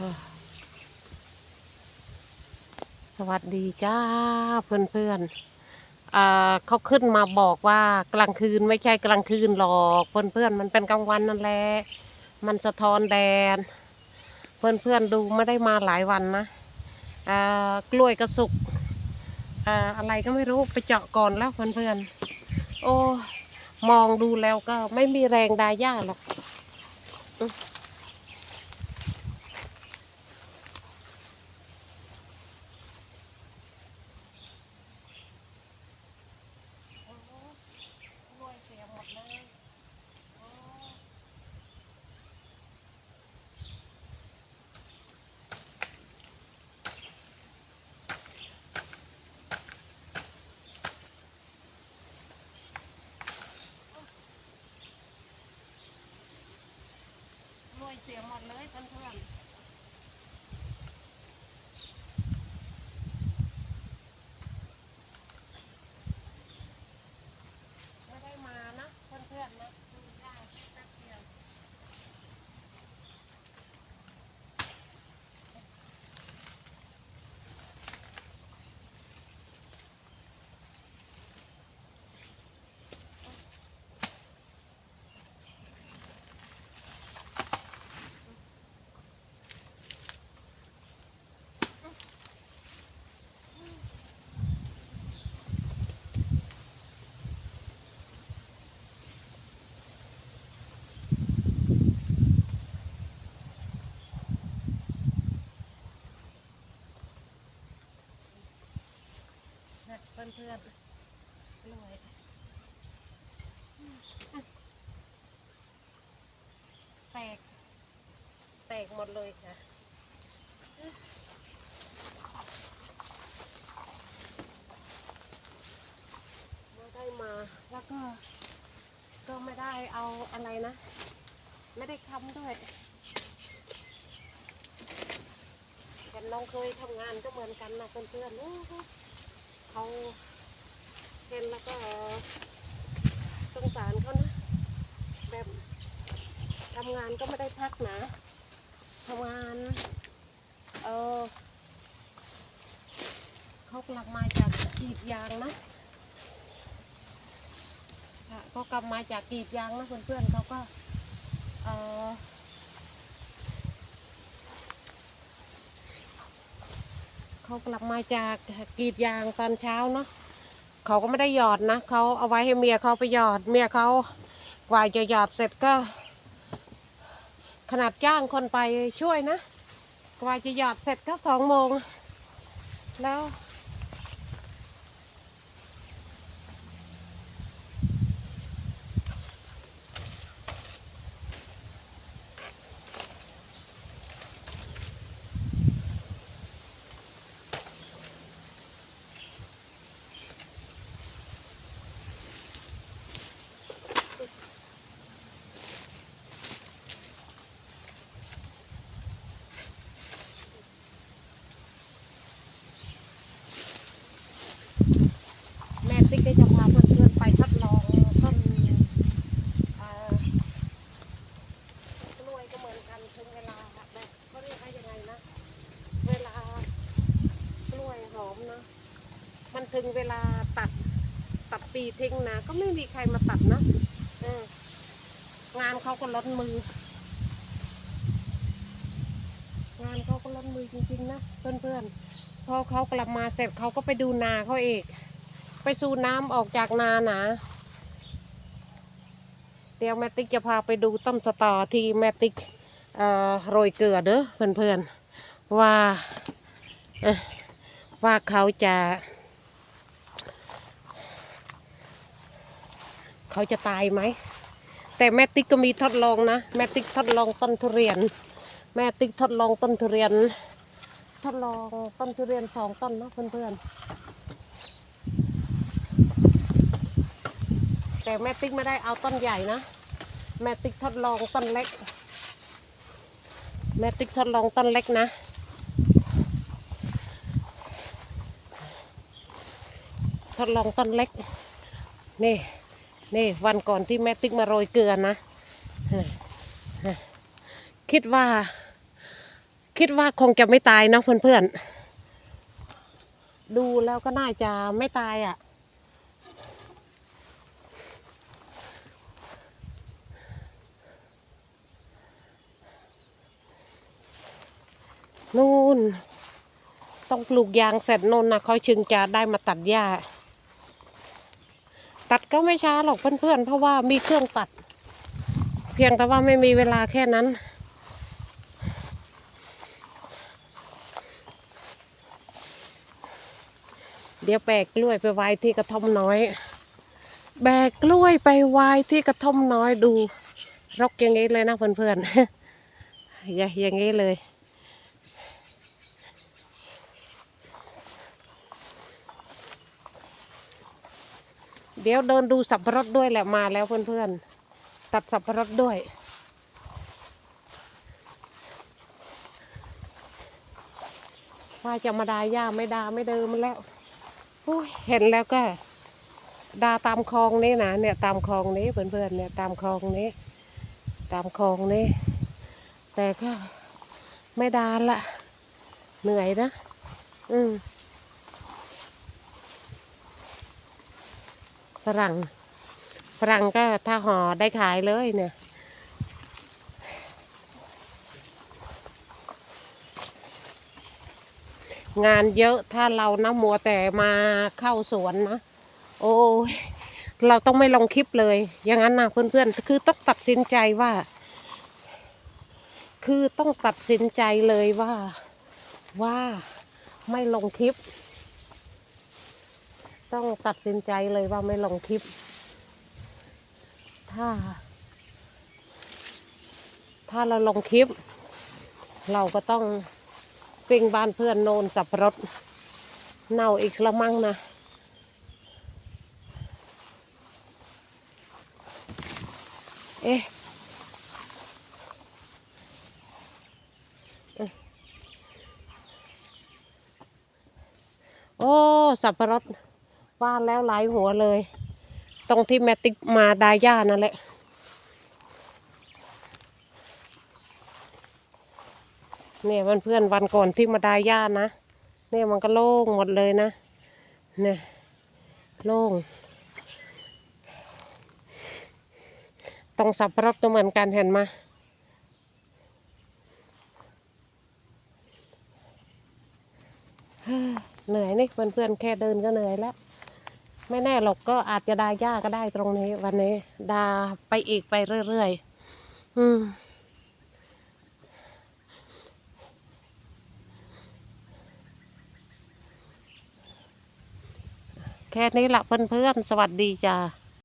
สวัสดีจ้าเพื่อนเพื่อนเขาขึ้นมาบอกว่ากลางคืนไม่ใช่กลางคืนหรอกเพื่อนเพื่อนมันเป็นกลางวันนั่นแหละมันสะท้อนแดดเพื่อนเพื่อนดูไม่ได้มาหลายวันนะกล้วยกระสุกอะไรก็ไม่รู้ไปเจาะก่อนแล้วเพื่อนเพื่อนโอ้มองดูแล้วก็ไม่มีแรงดาย่าหรอก รวยเสียหมดเลยโอ้รวย เสียหมดเลยเพื่อนๆไม่ได้มานะเพื่อนๆนะดูได้แป๊บเดียว นะเพื่อนเพื่อนๆรวยแตก แตกหมดเลยค่ะม่ได้มาแล้วก็ ก็ไม่ได้เอาอะไรนะ ไม่ได้ค้ำด้วยกันน้องเคยทำงานก็เหมือนกันนะเพื่อนๆ เขาเห็นแล้วก็สงสารเขานะ แบบทำงานก็ไม่ได้พักนะทำงาน เออเขากลับมาจากกรีดยางนะเขากลับมาจากกรีดยางนะเพื่อนๆเขาก็ เออ เขากลับมาจากกรีดยางตอนเช้าเนาะเขาก็ไม่ได้หยอดนะเขาเอาไว้ให้เมียเขาไปหยอด เมียเขากว่าจะหยอดเสร็จก็ ขนาดจ้างคนไปช่วยนะ กว่าจะหยอดเสร็จก็สองโมงแล้ว แม่ติ๊กก็จะพาเพื่อนๆไปทดลองต้นเอ่อกล้วยก็เหมือนกันถึงเวลาแบบเขาเรียกว่ายังไงนะ เวลากล้วยหอมนะ มันถึงเวลาตัดตัดปีทิ้งนะ ก็ไม่มีใครมาตัดนะงานเขาก็ล้นมือ งานเขาก็ล้นมือจริงๆนะเพื่อนๆพอเขากลับมาเสร็จเขาก็ไปดูนาเขาเองไปสูน้ำออกจากนานาเดี๋ยวแม่ติ๊กจะพาไปดูต้นสตอที่แม่ติ๊กโรยเกลือเด้อเพื่อนๆว่าเอ่อว่าเขาจะ เขาจะตายไหม แต่แม่ติ๊กก็มีทดลองนะ แม่ติ๊กทดลองต้นทุเรียน แม่ติ๊กทดลองต้นทุเรียน ทดลองต้นทุเรียนสองต้นนะเพื่อนๆ แต่แม่ติ๊กไม่ได้เอาต้นใหญ่นะ แม่ติ๊กทดลองต้นเล็ก แม่ติ๊กทดลองต้นเล็กนะทดลองต้นเล็ก นี่ นี่วันก่อนที่แม่ติ๊กมาโรยเกลือนะ คิดว่า คิดว่าคงจะไม่ตายนะเพื่อนๆ ดูแล้วก็น่าจะไม่ตายอะ นู่น ต้องปลูกยางเสร็จนนนะเขาจึงจะได้มาตัดหญ้า ตัดก็ไม่ช้าหรอกเพื่อนๆ เพราะว่ามีเครื่องตัด เพียงแต่ว่าไม่มีเวลาแค่นั้น เดี๋ยวแบกกล้วยไปไว้ที่กระท่อมน้อย แบกกล้วยไปไว้ที่กระท่อมน้อยดู รกอย่างนี้เลยนะเพื่อนๆ อย่าอย่างนี้เลย เดี๋ยวเดินดูสับปะรดด้วยแหละมาแล้วเพื่อนๆ ตัดสับปะรดด้วย ว่าจะมาดาย่าไม่ดาไม่เดิมมันแล้วโอ้ยเห็นแล้วก็ดาตามคลองนี้นะเนี่ยตามคลองนี้เพื่อนๆเนี่ยตามคลองนี้ ตามคลองนี้ แต่ก็ไม่ดาละเหนื่อยนะ อืม ฝรั่งฝรั่งก็ถ้าห่อได้ขายเลยเนี่ยงานเยอะถ้าเรานะมัวแต่มาเข้าสวนนะ โอ้ยเราต้องไม่ลงคลิปเลย อย่างนั้นนะเพื่อนๆ คือต้องตัดสินใจว่า คือต้องตัดสินใจเลยว่าว่าไม่ลงคลิป ต้องตัดสินใจเลยว่าไม่ลงคลิป ถ้า ถ้าเราลงคลิป เราก็ต้องปิ้งบ้านเพื่อนโนนสับปะรดเน่าอีกละมั่งนะเอ๊ะโอ้ สับปะรด บ้านแล้วหลายหัวเลย ตรงที่แมติกมาดาย่านั่นแหละเนี่ยเพื่อนวันก่อนที่มาดาย่านะเนี่ยมันก็โล่งหมดเลยนะเนี่ยโล่งตรงสับปะรดก็เหมือนกันเห็นไหมเฮ้อเหนื่อยนี่เพื่อนๆแค่เดินก็เหนื่อยแล้ว ไม่แน่หรอกก็อาจจะดาย่าก็ได้ตรงนี้ วันนี้ดาไปอีกไปเรื่อยๆอืมแค่นี้ละเพื่อนๆ สวัสดีจ้า